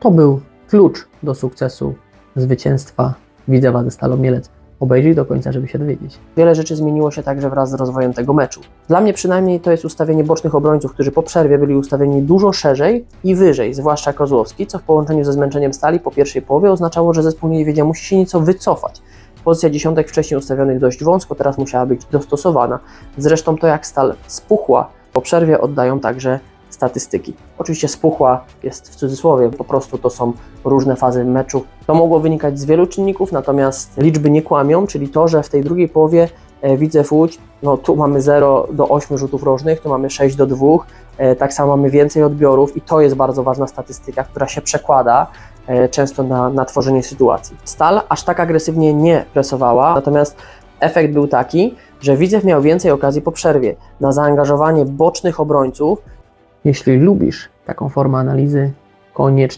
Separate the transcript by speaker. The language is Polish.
Speaker 1: To był klucz do sukcesu, zwycięstwa Widzewa ze Stalą Mielec. Obejrzyj do końca, żeby się dowiedzieć. Wiele rzeczy zmieniło się także wraz z rozwojem tego meczu. Dla mnie przynajmniej to jest ustawienie bocznych obrońców, którzy po przerwie byli ustawieni dużo szerzej i wyżej, zwłaszcza Kozłowski, co w połączeniu ze zmęczeniem Stali po pierwszej połowie oznaczało, że zespół Niedźwiedzia musi się nieco wycofać. Pozycja dziesiątek wcześniej ustawionych dość wąsko, teraz musiała być dostosowana. Zresztą to jak Stal spuchła po przerwie oddają także statystyki. Oczywiście spuchła jest w cudzysłowie, po prostu to są różne fazy meczu. To mogło wynikać z wielu czynników, natomiast liczby nie kłamią, czyli to, że w tej drugiej połowie e, Widzew Łódź, no tu mamy 0 do 8 rzutów rożnych, tu mamy 6 do 2, e, tak samo mamy więcej odbiorów i to jest bardzo ważna statystyka, która się przekłada e, często na, na tworzenie sytuacji. Stal aż tak agresywnie nie presowała, natomiast efekt był taki, że Widzew miał więcej okazji po przerwie na zaangażowanie bocznych obrońców. Jeśli lubisz taką formę analizy, koniecznie